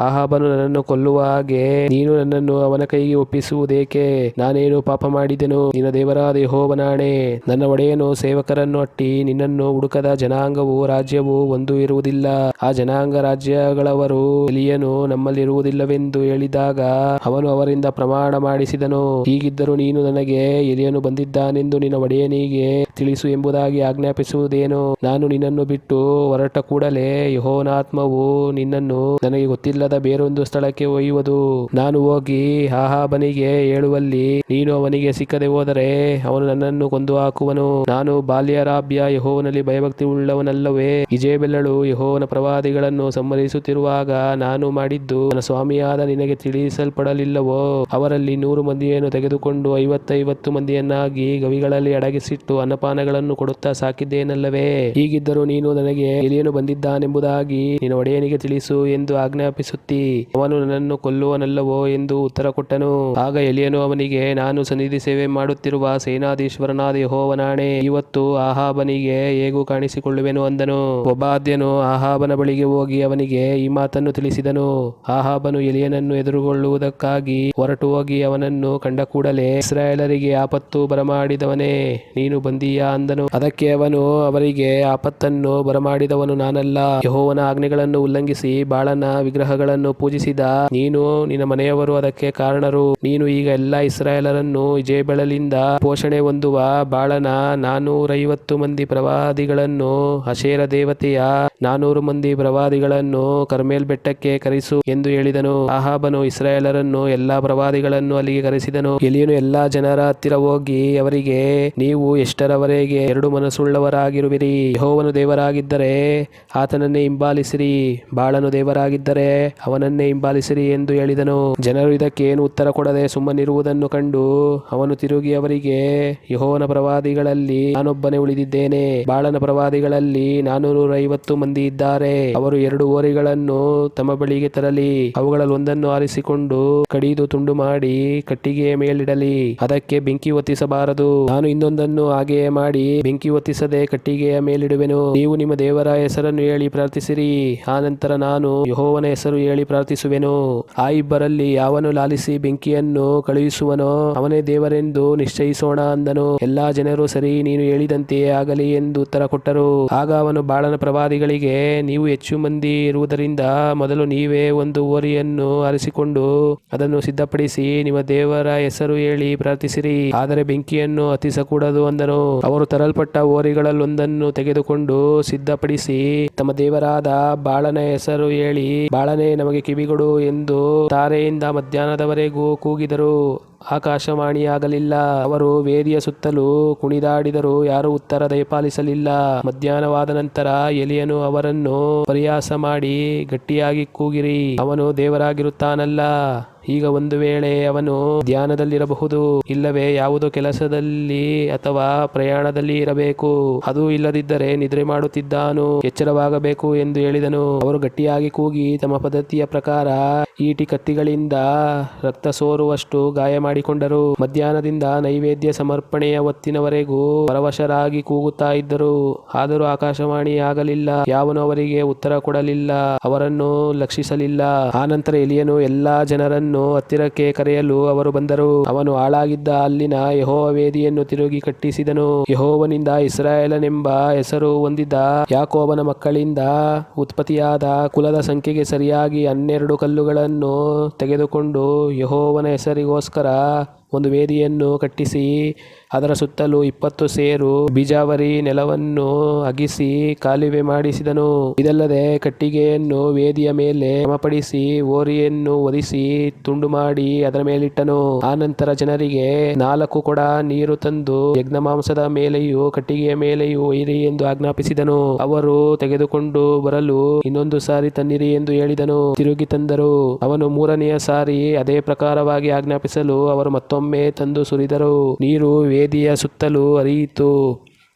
ಆಹಾಬನು ನನ್ನನ್ನು ಕೊಲ್ಲುವ ಹಾಗೆ ನೀನು ನನ್ನನ್ನು ಅವನ ಕೈಗೆ ಒಪ್ಪಿಸುವುದೇಕೆ? ನಾನೇನು ಪಾಪ ಮಾಡಿದೆನು? ನಿನ್ನ ದೇವರಾದ ಯಹೋಬನಾಣೆ ನನ್ನ ಒಡೆಯನು ಸೇವಕರನ್ನು ಅಟ್ಟಿ ನಿನ್ನನ್ನು ಹುಡುಕದ ಜನಾಂಗವು ರಾಜ್ಯವು ಒಂದು ಇರುವುದಿಲ್ಲ ಆ ಜನಾಂಗ ರಾಜ್ಯಗಳವರು ಎಲಿಯನು ನಮ್ಮಲ್ಲಿರುವುದಿಲ್ಲವೆಂದು ಹೇಳಿದಾಗ ಅವನು ಅವರಿಂದ ಪ್ರಮಾಣ ಮಾಡಿಸಿದನು. ಹೀಗಿದ್ದರೂ ನೀನು ನನಗೆ ಎಲಿಯನು ಬಂದಿದ್ದಾನೆಂದು ನಿನ್ನ ಒಡೆಯನಿಗೆ ತಿಳಿಸು ಎಂಬುದಾಗಿ ಆಜ್ಞಾಪಿಸುವುದೇನು? ನಾನು ನಿನ್ನನ್ನು ಬಿಟ್ಟು ಹೊರಟ ಕೂಡಲೇ ಯಹೋನಾತ್ಮವು ನಿನ್ನನ್ನು ನನಗೆ ಗೊತ್ತಿಲ್ಲದ ಬೇರೊಂದು ಸ್ಥಳಕ್ಕೆ ಒಯ್ಯುವುದು. ನಾನು ಹೋಗಿ ಆಹಾಬನಿಗೆ ಹೇಳುವಲ್ಲಿ ನೀನು ಅವನಿಗೆ ಸಿಕ್ಕದೆ ಹೋದರೆ ಅವನು ನನ್ನನ್ನು ಕೊಂದು ಹಾಕುವನು. ನಾನು ಬಾಲ್ಯರಾಭ್ಯ ಯಹೋವನಲ್ಲಿ ಭಯಭಕ್ತಿ ಉಳ್ಳವನಲ್ಲವೇ ಇಜೇಬೆಲ್ಲಳು ಯಹೋವನ ಪ್ರವಾದಿಗಳನ್ನು ಸಂಹರಿಸುತ್ತಿರುವಾಗ ನಾನು ಮಾಡಿದ್ದು ನನ್ನ ಸ್ವಾಮಿಯಾದ ನಿನಗೆ ತಿಳಿಸಲ್ಪಡಲಿಲ್ಲವೋ? ಅವರಲ್ಲಿ ನೂರು ಮಂದಿಯನ್ನು ತೆಗೆದುಕೊಂಡು ಐವತ್ತೈವತ್ತು ಮಂದಿಯನ್ನಾಗಿ ಗವಿಗಳಲ್ಲಿ ಅಡಗಿಸಿಟ್ಟು ಅನ್ನಪಾನಗಳನ್ನು ಕೊಡುತ್ತಾ ಸಾಕಿದ್ದೇನಲ್ಲವೇ? ಹೀಗಿದ್ದರೂ ನೀನು ನನಗೆ ಎಲಿಯನು ಬಂದಿದ್ದಾನೆಂಬುದಾಗಿ ನಿನ್ನ ಒಡೆಯನಿಗೆ ತಿಳಿಸು ಎಂದು ಆಜ್ಞಾಪಿಸುತ್ತಿ, ಅವನು ನನ್ನನ್ನು ಕೊಲ್ಲುವನಲ್ಲವೋ ಎಂದು ಉತ್ತರ ಕೊಟ್ಟನು. ಆಗ ಎಲಿಯನು ಅವನಿಗೆ, ನಾನು ಸನ್ನಿಧಿ ಸೇವೆ ಮಾಡುತ್ತಿರುವ ಸೇನಾಧೀಶ್ವರನಾದ ಯಹೋವನಾಣೆ, ಇವತ್ತು ಆಹಾಬನಿಗೆ ಹೇಗೂ ಕಾಣಿಸಿಕೊಳ್ಳುವೆನು ಅಂದನು. ಒಬಾದ್ಯನು ಆಹಾಬನ ಬಳಿಗೆ ಹೋಗಿ ಅವನಿಗೆ ಈ ಮಾತನ್ನು ತಿಳಿಸಿದನು. ಆಹಾಬನು ಎಲಿಯನನ್ನು ಎದುರುಗೊಳ್ಳುವುದಕ್ಕಾಗಿ ಹೊರಟು ಹೋಗಿ ಅವನನ್ನು ಕಂಡ ಕೂಡಲೇ ಇಸ್ರಾಯೇಲರಿಗೆ ಆಪತ್ತು ಬರಮಾಡಿದವನೇ, ನೀನು ಬಂದೀಯಾ ಅಂದನು. ಅದಕ್ಕೆ ಅವನು, ಅವರಿಗೆ ಆಪತ್ತನ್ನು ಬರಮಾಡಿದವನು ನಾನಲ್ಲ. ಯಹೋವನ ಆಜ್ಞೆಗಳನ್ನು ಉಲ್ಲಂಘಿಸಿ ಬಾಳನ ವಿಗ್ರಹಗಳನ್ನು ಪೂಜಿಸಿದ ನೀನು ನಿನ್ನ ಮನೆಯವರು ಅದಕ್ಕೆ ಕಾರಣರು. ನೀನು ಈಗ ಎಲ್ಲಾ ಇಸ್ರಾಯೇಲರನ್ನು ಬೆಳಲಿಂದ ಪೋಷಣೆ ಹೊಂದುವ ಬಾಳನ ನಾನೂರೈವತ್ತು ಮಂದಿ ಪ್ರವಾದಿಗಳನ್ನು ಅಶೇರ ದೇವತೆಯ ನಾನೂರು ಮಂದಿ ಪ್ರವಾದಿಗಳನ್ನು ಕರ್ಮೇಲ್ ಬೆಟ್ಟಕ್ಕೆ ಕರೆಸು ಎಂದು ಹೇಳಿದನು. ಅಹಾಬನು ಇಸ್ರಾಯೇಲರನ್ನು ಎಲ್ಲಾ ಪ್ರವಾದಿಗಳನ್ನು ಅಲ್ಲಿಗೆ ಕರೆಸಿದನು. ಎಲಿಯನು ಎಲ್ಲಾ ಜನರ ಹತ್ತಿರ ಹೋಗಿ ಅವರಿಗೆ, ನೀವು ಎಷ್ಟರವರೆಗೆ ಎರಡು ಮನಸ್ಸುಳ್ಳವರಾಗಿರುವಿರಿ? ಯಹೋವನು ದೇವರಾಗಿದ್ದರೆ ಆತನನ್ನೇ ಹಿಂಬಾಲಿಸಿರಿ. ಬಾಳನು ದೇವರಾಗಿದ್ದರೆ ಅವನನ್ನೇ ಹಿಂಬಾಲಿಸಿರಿ ಎಂದು ಹೇಳಿದನು. ಜನರು ಇದಕ್ಕೇನು ಉತ್ತರ ಕೊಡದೆ ಸುಮ್ಮನಿರುವುದನ್ನು ಕಂಡು ಅವನು ತಿರುಗಿ ಅವರಿಗೆ, ಯಹೋವನ ಪ್ರವಾದಿಗಳಲ್ಲಿ ನಾನೊಬ್ಬನೇ ಉಳಿದಿದ್ದೇನೆ. ಬಾಳನ ಪ್ರವಾದಿಗಳಲ್ಲಿ ನಾನೂರ ಐವತ್ತು ಮಂದಿ ಇದ್ದಾರೆ. ಅವರು ಎರಡು ಓರಿಗಳನ್ನು ತಮ್ಮ ಬಳಿಗೆ ತರಲಿ. ಅವುಗಳಲ್ಲಿ ಒಂದನ್ನು ಆರಿಸಿಕೊಂಡು ಕಡಿದು ತುಂಡು ಮಾಡಿ ಕಟ್ಟಿಗೆಯ ಮೇಲಿಡಲಿ. ಅದಕ್ಕೆ ಬೆಂಕಿ ಹೊತ್ತಿಸಬಾರದು ನಾನು ಇನ್ನೊಂದನ್ನು ಹಾಗೆಯೇ ಮಾಡಿ ಬೆಂಕಿ ಹೊತ್ತಿಸದೆ ಕಟ್ಟಿಗೆಯ ಮೇಲಿಡುವೆನು. ನೀವು ನಿಮ್ಮ ದೇವರ ಹೆಸರನ್ನು ಹೇಳಿ ಪ್ರಾರ್ಥಿಸಿರಿ. ಆನಂತರ ನಾನು ಯಹೋವನ ಹೆಸರು ಹೇಳಿ ಪ್ರಾರ್ಥಿಸುವೆನು. ಆ ಇಬ್ಬರಲ್ಲಿ ಯಾವನು ಲಾಲಿಸಿ ಬೆಂಕಿಯನ್ನು ಕಳುಹಿಸುವನೋ ಅವನೇ ದೇವರೆಂದು ನಿಶ್ಚಯಿಸೋಣ ಅಂದನು. ಎಲ್ಲಾ ಜನರು ಸರಿ, ನೀನು ಹೇಳಿದಂತೆಯೇ ಆಗಲಿ ಎಂದು ಉತ್ತರ ಕೊಟ್ಟರು. ಆಗ ಅವನು ಬಾಳನ ಪ್ರವಾದಿಗಳಿಗೆ ಜನಗಳಿಗೆ ನೀವು ಹೆಚ್ಚು ಮಂದಿ ಇರುವುದರಿಂದ ಮೊದಲು ನೀವೇ ಒಂದು ಓರಿಯನ್ನು ಆರಿಸಿಕೊಂಡು ಅದನ್ನು ಸಿದ್ಧಪಡಿಸಿ ನಿಮ್ಮ ದೇವರ ಹೆಸರು ಹೇಳಿ ಪ್ರಾರ್ಥಿಸಿರಿ. ಆದರೆ ಬೆಂಕಿಯನ್ನು ಹತ್ತಿಸಕೂಡದು ಅಂದನು. ಅವರು ತರಲ್ಪಟ್ಟ ಓರಿಗಳಲ್ಲೊಂದನ್ನು ತೆಗೆದುಕೊಂಡು ಸಿದ್ಧಪಡಿಸಿ ತಮ್ಮ ದೇವರಾದ ಬಾಳನ ಹೆಸರು ಹೇಳಿ, ಬಾಳನೆ, ನಮಗೆ ಕಿವಿಗೊಡು ಎಂದು ತಾರೆಯಿಂದ ಮಧ್ಯಾಹ್ನದವರೆಗೂ ಕೂಗಿದರು. ಆಕಾಶವಾಣಿಯಾಗಲಿಲ್ಲ. ಅವರು ವೇದಿಯ ಸುತ್ತಲೂ ಕುಣಿದಾಡಿದರು ಯಾರು ಉತ್ತರ ದಯಪಾಲಿಸಲಿಲ್ಲ. ಮಧ್ಯಾಹ್ನವಾದ ನಂತರ ಎಲಿಯನು ಅವರನ್ನು ಪರಿಯಾಸ ಮಾಡಿ, ಗಟ್ಟಿಯಾಗಿ ಕೂಗಿರಿ. ಅವನು ದೇವರಾಗಿರುತ್ತಾನಲ್ಲ. ಈಗ ಒಂದು ವೇಳೆ ಅವನು ಧ್ಯಾನದಲ್ಲಿರಬಹುದು, ಇಲ್ಲವೇ ಯಾವುದೋ ಕೆಲಸದಲ್ಲಿ ಅಥವಾ ಪ್ರಯಾಣದಲ್ಲಿ ಇರಬೇಕು, ಅದು ಇಲ್ಲದಿದ್ದರೆ ನಿದ್ರೆ ಮಾಡುತ್ತಿದ್ದಾನು, ಎಚ್ಚರವಾಗಬೇಕು ಎಂದು ಹೇಳಿದನು. ಅವರು ಗಟ್ಟಿಯಾಗಿ ಕೂಗಿ ತಮ್ಮ ಪದ್ಧತಿಯ ಪ್ರಕಾರ ಈಟಿ ಕತ್ತಿಗಳಿಂದ ರಕ್ತ ಸೋರುವಷ್ಟು ಗಾಯ ಮಾಡಿಕೊಂಡರು. ಮಧ್ಯಾಹ್ನದಿಂದ ನೈವೇದ್ಯ ಸಮರ್ಪಣೆಯ ಹೊತ್ತಿನವರೆಗೂ ಪರವಶರಾಗಿ ಕೂಗುತ್ತಾ ಇದ್ದರು. ಆದರೂ ಆಕಾಶವಾಣಿ ಆಗಲಿಲ್ಲ, ಯಾವನು ಅವರಿಗೆ ಉತ್ತರ ಕೊಡಲಿಲ್ಲ, ಅವರನ್ನು ಲಕ್ಷಿಸಲಿಲ್ಲ. ಆನಂತರ ಎಲಿಯನು ಎಲ್ಲಾ ಜನರನ್ನು ಹತ್ತಿರಕ್ಕೆ ಕರೆಯಲು ಅವರು ಬಂದರು. ಅವನು ಹಾಳಾಗಿದ್ದ ಅಲ್ಲಿನ ಯಹೋವ ವೇದಿಯನ್ನು ತಿರುಗಿ ಕಟ್ಟಿಸಿದನು. ಯಹೋವನಿಂದ ಇಸ್ರಾಯೇಲನೆಂಬ ಹೆಸರು ಹೊಂದಿದ್ದ ಯಾಕೋಬನ ಮಕ್ಕಳಿಂದ ಉತ್ಪತ್ತಿಯಾದ ಕುಲದ ಸಂಖ್ಯೆಗೆ ಸರಿಯಾಗಿ ಹನ್ನೆರಡು ಕಲ್ಲುಗಳನ್ನು ತೆಗೆದುಕೊಂಡು ಯಹೋವನ ಹೆಸರಿಗೋಸ್ಕರ ಒಂದು ವೇದಿಯನ್ನು ಕಟ್ಟಿಸಿ ಅದರ ಸುತ್ತಲೂ ಇಪ್ಪತ್ತು ಸೇರು ಬೀಜಾವರಿ ನೆಲವನ್ನು ಅಗಿಸಿ ಕಾಲುವೆ ಮಾಡಿಸಿದನು. ಇದಲ್ಲದೆ ಕಟ್ಟಿಗೆಯನ್ನು ವೇದಿಯ ಮೇಲೆ ಕ್ರಮಪಡಿಸಿ ಓರಿಯನ್ನು ಒದಿಸಿ ತುಂಡು ಮಾಡಿ ಅದರ ಮೇಲಿಟ್ಟನು. ಆನಂತರ ಜನರಿಗೆ ನಾಲ್ಕು ಕೊಡ ನೀರು ತಂದು ಯಜ್ಞ ಮಾಂಸದ ಮೇಲೆಯೂ ಕಟ್ಟಿಗೆಯ ಮೇಲೆಯೂ ಒಯ್ಯಿರಿ ಎಂದು ಆಜ್ಞಾಪಿಸಿದನು. ಅವರು ತೆಗೆದುಕೊಂಡು ಬರಲು ಇನ್ನೊಂದು ಸಾರಿ ತನ್ನಿರಿ ಎಂದು ಹೇಳಿದನು. ತಿರುಗಿ ತಂದರು. ಅವನು ಮೂರನೆಯ ಸಾರಿ ಅದೇ ಪ್ರಕಾರವಾಗಿ ಆಜ್ಞಾಪಿಸಲು ಅವರು ಮತ್ತೊಮ್ಮೆ ತಂದು ಸುರಿದರು. ನೀರು ವೇದಿಯ ಸುತ್ತಲೂ ಹರಿಯಿತು.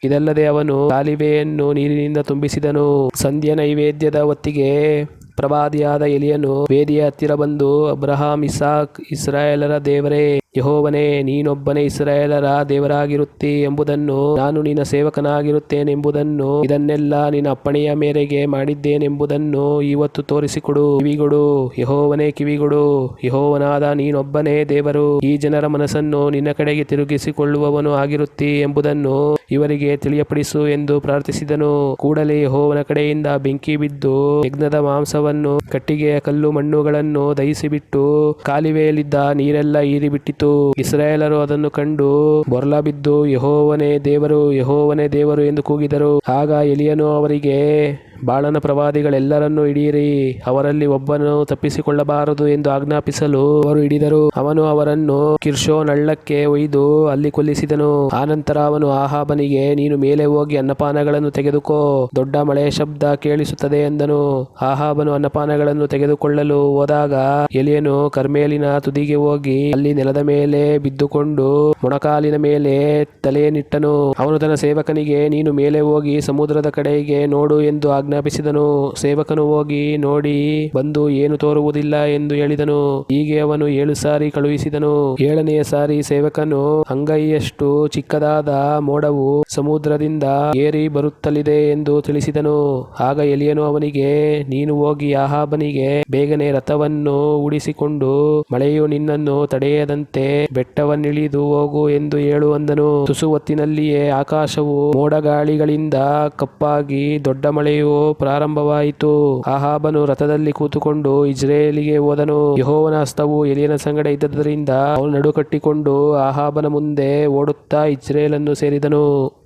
ಇದಲ್ಲದೆ ಅವನು ಕಾಲಿವೆಯನ್ನು ನೀರಿನಿಂದ ತುಂಬಿಸಿದನು. ಸಂಧ್ಯ ನೈವೇದ್ಯದ ಹೊತ್ತಿಗೆ ಪ್ರವಾದಿಯಾದ ಎಲಿಯನು ವೇದಿಯ ಹತ್ತಿರ ಬಂದು ಅಬ್ರಹಾಂ, ಇಸಾಕ್, ಇಸ್ರಾಯೇಲರ ದೇವರೇ ಯಹೋವನೇ, ನೀನೊಬ್ಬನೇ ಇಸ್ರಾಯೇಲರ ದೇವರಾಗಿರುತ್ತಿ ಎಂಬುದನ್ನು ನಾನು ನಿನ್ನ ಸೇವಕನಾಗಿರುತ್ತೇನೆಂಬುದನ್ನು, ಇದನ್ನೆಲ್ಲ ನಿನ್ನ ಅಪ್ಪಣೆಯ ಮೇರೆಗೆ ಮಾಡಿದ್ದೇನೆಂಬುದನ್ನು ಇವತ್ತು ತೋರಿಸಿಕೊಡು. ಕಿವಿಗೊಡು, ಯಹೋವನೇ ಕಿವಿಗೊಡು. ಯಹೋವನಾದ ನೀನೊಬ್ಬನೇ ದೇವರು. ಈ ಜನರ ಮನಸ್ಸನ್ನು ನಿನ್ನ ಕಡೆಗೆ ತಿರುಗಿಸಿಕೊಳ್ಳುವವನು ಆಗಿರುತ್ತಿ ಎಂಬುದನ್ನು ಇವರಿಗೆ ತಿಳಿಯಪಡಿಸು ಎಂದು ಪ್ರಾರ್ಥಿಸಿದನು. ಕೂಡಲೇ ಯಹೋವನ ಕಡೆಯಿಂದ ಬೆಂಕಿ ಬಿದ್ದು ಯಜ್ಞದ ಮಾಂಸವನ್ನು ಕಟ್ಟಿಗೆಯ ಕಲ್ಲು ಮಣ್ಣುಗಳನ್ನು ದಹಿಸಿಬಿಟ್ಟು, ಕಾಲುವೆಯಲ್ಲಿದ್ದ ನೀರೆಲ್ಲ ಹೀರಿಬಿಟ್ಟಿತು ಇಸ್ರಾಯೇಲರು ಅದನ್ನು ಕಂಡು ಬೊರ್ಲಾ ಬಿದ್ದು ಯಹೋವನೇ ದೇವರು ಯಹೋವನೇ ದೇವರು ಎಂದು ಕೂಗಿದರು. ಆಗ ಎಲಿಯನು ಅವರಿಗೆ ಬಾಳನ ಪ್ರವಾದಿಗಳೆಲ್ಲರನ್ನೂ ಹಿಡಿಯಿರಿ. ಅವರಲ್ಲಿ ಒಬ್ಬನು ತಪ್ಪಿಸಿಕೊಳ್ಳಬಾರದು ಎಂದು ಆಜ್ಞಾಪಿಸಲು ಅವರು ಹಿಡಿದರು. ಅವನು ಅವರನ್ನು ಕಿರ್ಶೋನ್ ನಳ್ಳಕ್ಕೆ ಒಯ್ದು ಅಲ್ಲಿ ಕೊಲ್ಲಿಸಿದನು. ಆನಂತರ ಅವನು ಆಹಾಬನಿಗೆ, ನೀನು ಮೇಲೆ ಹೋಗಿ ಅನ್ನಪಾನಗಳನ್ನು ತೆಗೆದುಕೋ. ದೊಡ್ಡ ಮಳೆಯ ಶಬ್ದ ಕೇಳಿಸುತ್ತದೆ ಎಂದನು. ಆಹಾಬನು ಅನ್ನಪಾನಗಳನ್ನು ತೆಗೆದುಕೊಳ್ಳಲು ಹೋದಾಗ ಎಲಿಯನು ಕರ್ಮೇಲಿನ ತುದಿಗೆ ಹೋಗಿ ಅಲ್ಲಿ ನೆಲದ ಮೇಲೆ ಬಿದ್ದುಕೊಂಡು ಮೊಣಕಾಲಿನ ಮೇಲೆ ತಲೆಯನ್ನಿಟ್ಟನು. ಅವನು ತನ್ನ ಸೇವಕನಿಗೆ, ನೀನು ಮೇಲೆ ಹೋಗಿ ಸಮುದ್ರದ ಕಡೆಗೆ ನೋಡು ಎಂದು ಆಜ್ಞಾಪಿಸಿದನು. ಸೇವಕನು ಹೋಗಿ ನೋಡಿ, ಬಂದು ಏನು ತೋರುವುದಿಲ್ಲ ಎಂದು ಹೇಳಿದನು. ಹೀಗೆ ಅವನು ಏಳು ಸಾರಿ ಕಳುಹಿಸಿದನು. ಏಳನೆಯ ಸಾರಿ ಸೇವಕನು, ಅಂಗೈಯಷ್ಟು ಚಿಕ್ಕದಾದ ಮೋಡವು ಸಮುದ್ರದಿಂದ ಏರಿ ಬರುತ್ತಲಿದೆ ಎಂದು ತಿಳಿಸಿದನು. ಆಗ ಎಲಿಯನು ಅವನಿಗೆ, ನೀನು ಹೋಗಿ ಆಹಾಬನಿಗೆ ಬೇಗನೆ ರಥವನ್ನು ಉಡಿಸಿಕೊಂಡು ಮಳೆಯು ನಿನ್ನನ್ನು ತಡೆಯದಂತೆ ಬೆಟ್ಟವನ್ನಿಳಿದು ಹೋಗು ಎಂದು ಹೇಳು ಅಂದನು. ತುಸು ಹೊತ್ತಿನಲ್ಲಿಯೇ ಆಕಾಶವು ಮೋಡಗಾಳಿಗಳಿಂದ ಕಪ್ಪಾಗಿ ದೊಡ್ಡ ಮಳೆಯು ಪ್ರಾರಂಭವಾಯಿತು. ಆಹಾಬನು ರಥದಲ್ಲಿ ಕೂತುಕೊಂಡು ಇಜ್ರೇಲಿಗೆ ಹೋದನು. ಯಹೋವನ ಹಸ್ತವು ಎಲಿಯನ ಸಂಗಡ ಇದ್ದದರಿಂದ ಅವನು ನಡುಕಟ್ಟಿಕೊಂಡು ಆಹಾಬನ ಮುಂದೆ ಓಡುತ್ತಾ ಇಜ್ರೇಲನ್ನು ಸೇರಿದನು.